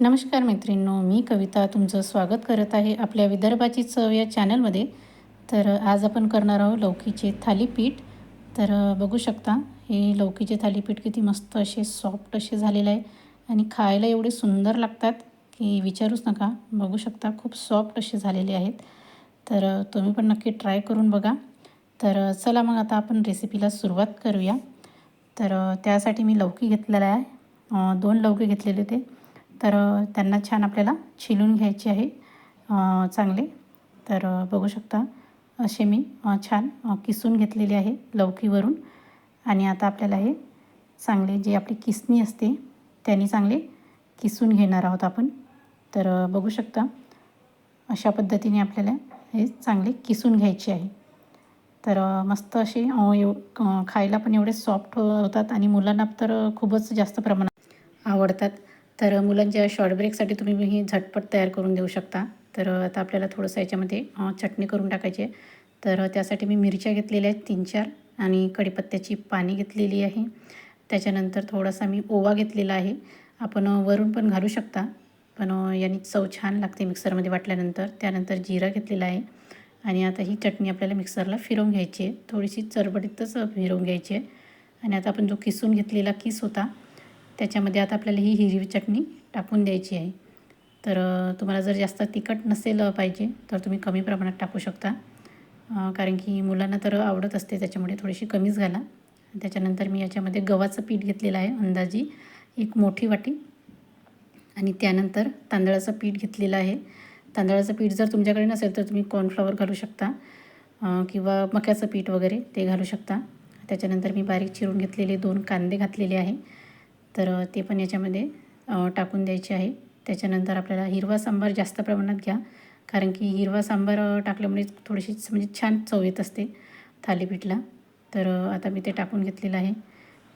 नमस्कार मैत्रिणींनो मी कविता तुमचं स्वागत करत आहे आपल्या विदर्भाची चव या चॅनलमध्ये. तर आज आपण करणार आहोत लौकीचे थालीपीठ. तर बघू शकता हे लौकीचे थालीपीठ किती मस्त असे सॉफ्ट असे झालेले आहे आणि खायला एवढे सुंदर लागतात की विचारूच नका. बघू शकता खूप सॉफ्ट असे झालेले आहेत. तर तुम्ही पण नक्की ट्राय करून बघा. तर चला मग आता आपण रेसिपीला सुरुवात करूया. तर त्यासाठी मी लौकी घेतलेला आहे. दोन लौकी घेतलेले होते तर त्यांना छान आपल्याला छिलून घ्यायचे आहे. चांगले. तर बघू शकता असे मी छान किसून घेतलेले आहे लौकीवरून. आणि आता आपल्याला हे चांगले जे आपली किसणी असते त्यांनी चांगले किसून घेणार आहोत आपण. तर बघू शकता अशा पद्धतीने आपल्याला हे चांगले किसून घ्यायचे आहे. तर मस्त असे एव खायला पण एवढे सॉफ्ट होतात आणि मुलांना तर खूपच जास्त प्रमाणात आवडतात. तर मुलांच्या शॉर्ट ब्रेकसाठी तुम्ही ही झटपट तयार करून देऊ शकता. तर आता आपल्याला थोडंसं याच्यामध्ये चटणी करून टाकायची. आहे तर त्यासाठी मी मिरच्या घेतलेल्या आहेत तीन चार आणि कढीपत्त्याची पाने घेतलेली आहे. त्याच्यानंतर थोडासा मी ओवा घेतलेला आहे. आपण वरून पण घालू शकता. पण यांनी याने चव छान लागते मिक्सरमध्ये वाटल्यानंतर. त्यानंतर जिरा घेतलेला आहे. आणि आता ही चटणी आपल्याला मिक्सरला फिरवून घ्यायची आहे. थोडीशी चरबडीतच फिरवून घ्यायची आहे. आणि आता आपण जो किसून घेतलेला किस होता त्याच्यामध्ये आता आपल्याला ही हिरवी चटणी टाकून द्यायची आहे. तर तुम्हाला जर जास्त तिखट नसेल पाहिजे तर तुम्ही कमी प्रमाणात टाकू शकता. कारण की मुलांना तर आवडत असते त्याच्यामुळे थोडीशी कमीच घाला. त्याच्यानंतर मी याच्यामध्ये गव्हाचं पीठ घेतलेलं आहे अंदाजी एक मोठी वाटी. आणि त्यानंतर तांदळाचं पीठ घेतलेलं आहे. तांदळाचं पीठ जर तुमच्याकडे नसेल तर तुम्ही कॉर्नफ्लॉवर घालू शकता. किंवा मक्याचं पीठ वगैरे ते घालू शकता. त्याच्यानंतर मी बारीक चिरून घेतलेले दोन कांदे घातलेले आहे. तर ते पण याच्यामध्ये टाकून द्यायचे आहे. त्याच्यानंतर आपल्याला हिरवा सांबार जास्त प्रमाणात घ्या. कारण की हिरवा सांबार टाकल्यामुळे थोडीशी म्हणजे छान चव येत असते थालीपीठला. तर आता मी ते टाकून घेतलेलं आहे.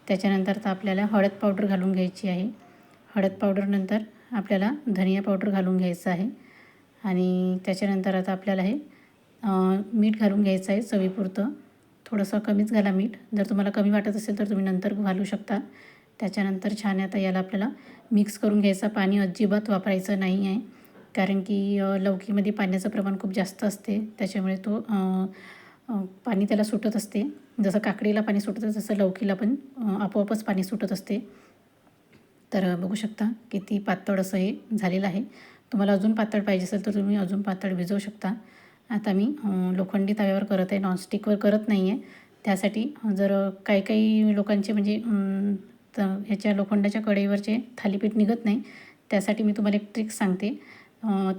त्याच्यानंतर तर आपल्याला हळद पावडर घालून घ्यायची आहे. हळद पावडरनंतर आपल्याला धनिया पावडर घालून घ्यायचं आहे. आणि त्याच्यानंतर आता आपल्याला हे मीठ घालून घ्यायचं आहे चवीपुरतं. थोडंसं कमीच घाला मीठ. जर तुम्हाला कमी वाटत असेल तर तुम्ही नंतर घालू शकता. त्याच्यानंतर छान आता याला आपल्याला मिक्स करून घ्यायचं. पाणी अजिबात वापरायचं नाही आहे. कारण की लौकीमध्ये पाण्याचं प्रमाण खूप जास्त असते. त्याच्यामुळे तो पाणी त्याला सुटत असते. जसं काकडीला पाणी सुटतं तसं लौकीला पण आपोआपच पाणी सुटत असते. तर बघू शकता किती पातळ असं हे झालेलं आहे. तुम्हाला अजून पातळ पाहिजे असेल तर तुम्ही अजून पातळ भिजवू शकता. आता मी लोखंडी तव्यावर करत आहे. नॉनस्टिकवर करत नाही आहे त्यासाठी जर काही काही लोकांचे म्हणजे तर ह्याच्या लोखंडाच्या कढईवरचे थालीपीठ निघत नाही. त्यासाठी मी तुम्हाला एक ट्रिक सांगते.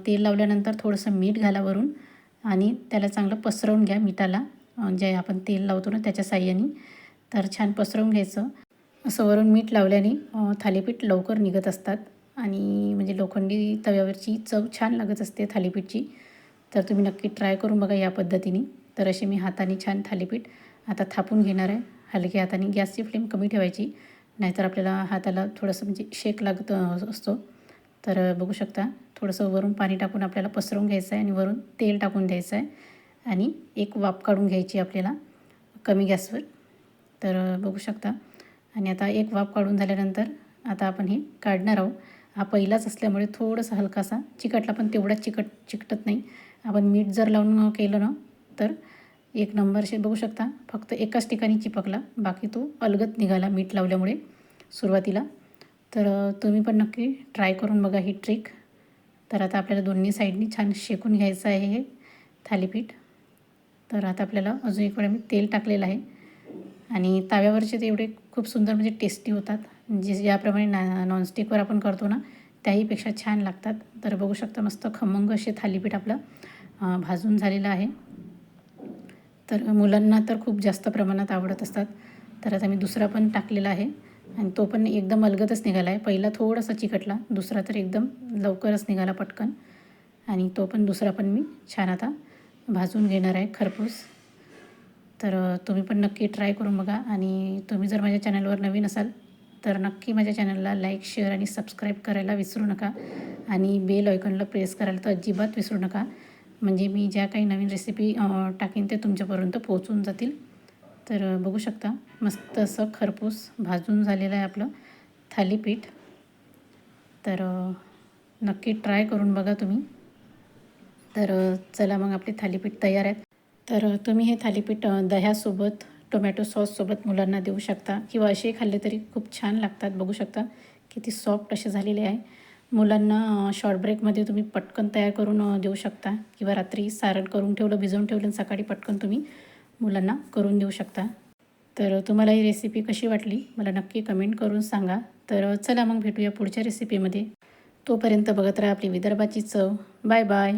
तेल लावल्यानंतर थोडंसं मीठ घाला वरून आणि त्याला चांगलं पसरवून घ्या मिठाला. जे आपण तेल लावतो ना त्याच्या साह्याने. तर छान पसरवून घ्यायचं. असं वरून मीठ लावल्याने थालीपीठ लवकर निघत असतात. आणि म्हणजे लोखंडी तव्यावरची चव छान लागत असते थालीपीठची. तर तुम्ही नक्की ट्राय करून बघा या पद्धतीने. तर असे मी हाताने छान थालीपीठ आता थापून घेणार आहे. हलक्या हाताने गॅसची फ्लेम कमी ठेवायची. नाहीतर आपल्याला हाताला थोडंसं म्हणजे शेक लागत असतो. तर बघू शकता. थोडंसं वरून पाणी टाकून आपल्याला पसरवून घ्यायचं आहे आणि वरून तेल टाकून द्यायचं आहे. आणि एक वाफ काढून घ्यायची आपल्याला कमी गॅसवर. तर बघू शकता. आणि आता एक वाफ काढून झाल्यानंतर आता आपण हे काढणार आहोत. हा पहिलाच असल्यामुळे थोडंसं हलकासा चिकटला पण तेवढा चिकट चिकटत नाही. आपण मीठ जर लावून केलं ना तर एक नंबरशे बघू शकता. फक्त एकाच ठिकाणी चिपकला. बाकी तो अलगत निघाला मीठ लावल्यामुळे सुरुवातीला. तर तुम्ही पण नक्की ट्राय करून बघा ही ट्रिक. तर आता आपल्याला दोन्ही साईडनी छान शेकून घ्यायचं आहे हे थालीपीठ. तर आता आपल्याला अजून एक वेळा मी तेल टाकलेलं आहे. आणि तव्यावरचे ते एवढे खूप सुंदर म्हणजे टेस्टी होतात. जे ज्याप्रमाणे ना नॉनस्टिकवर आपण करतो ना त्याहीपेक्षा छान लागतात. तर बघू शकता मस्त खमंग असे थालीपीठ आपलं भाजून झालेलं आहे. तर मुलांना तर खूप जास्त प्रमाणात आवडत असतात. तर आता मी दुसरा पण टाकलेला आहे. आणि तो पण एकदम अलगदच निघाला आहे पहिला थोडासा चिकटला. दुसरा तर एकदम लवकरच निघाला पटकन. आणि तो पण दुसरा पण मी छान आता भाजून घेणार आहे खरपूस. तर तुम्ही पण नक्की ट्राय करून बघा. आणि तुम्ही जर माझ्या चॅनलवर नवीन असाल तर नक्की माझ्या चॅनलला लाईक शेअर आणि सबस्क्राईब करायला विसरू नका. आणि बेल आयकॉनला प्रेस करायला तर अजिबात विसरू नका. म्हणजे मी ज्या काही नवीन रेसिपी टाकीन ते तुमच्यापर्यंत पोहोचून जातील. तर बघू शकता मस्त असं खरपूस भाजून झालेलं आहे आपलं थालीपीठ. तर नक्की ट्राय करून बघा तुम्ही. तर चला मग आपले थालीपीठ तयार आहेत तर तुम्ही हे थालीपीठ दह्यासोबत टोमॅटो सॉससोबत मुलांना देऊ शकता. किंवा असे खाल्ले तरी खूप छान लागतात बघू शकता. किती सॉफ्ट असे झालेले आहे. मुलांना शॉर्ट ब्रेकमध्ये तुम्ही पटकन तयार करून देऊ शकता. किंवा रात्री सारण करून ठेवलं भिजवून ठेवलं आणि सकाळी पटकन तुम्ही मुलांना करून देऊ शकता. तर तुम्हाला ही रेसिपी कशी वाटली? मला नक्की कमेंट करून सांगा. तर चला मग भेटूया पुढच्या रेसिपीमध्ये तोपर्यंत बघत राहा आपली विदर्भाची चव. Bye bye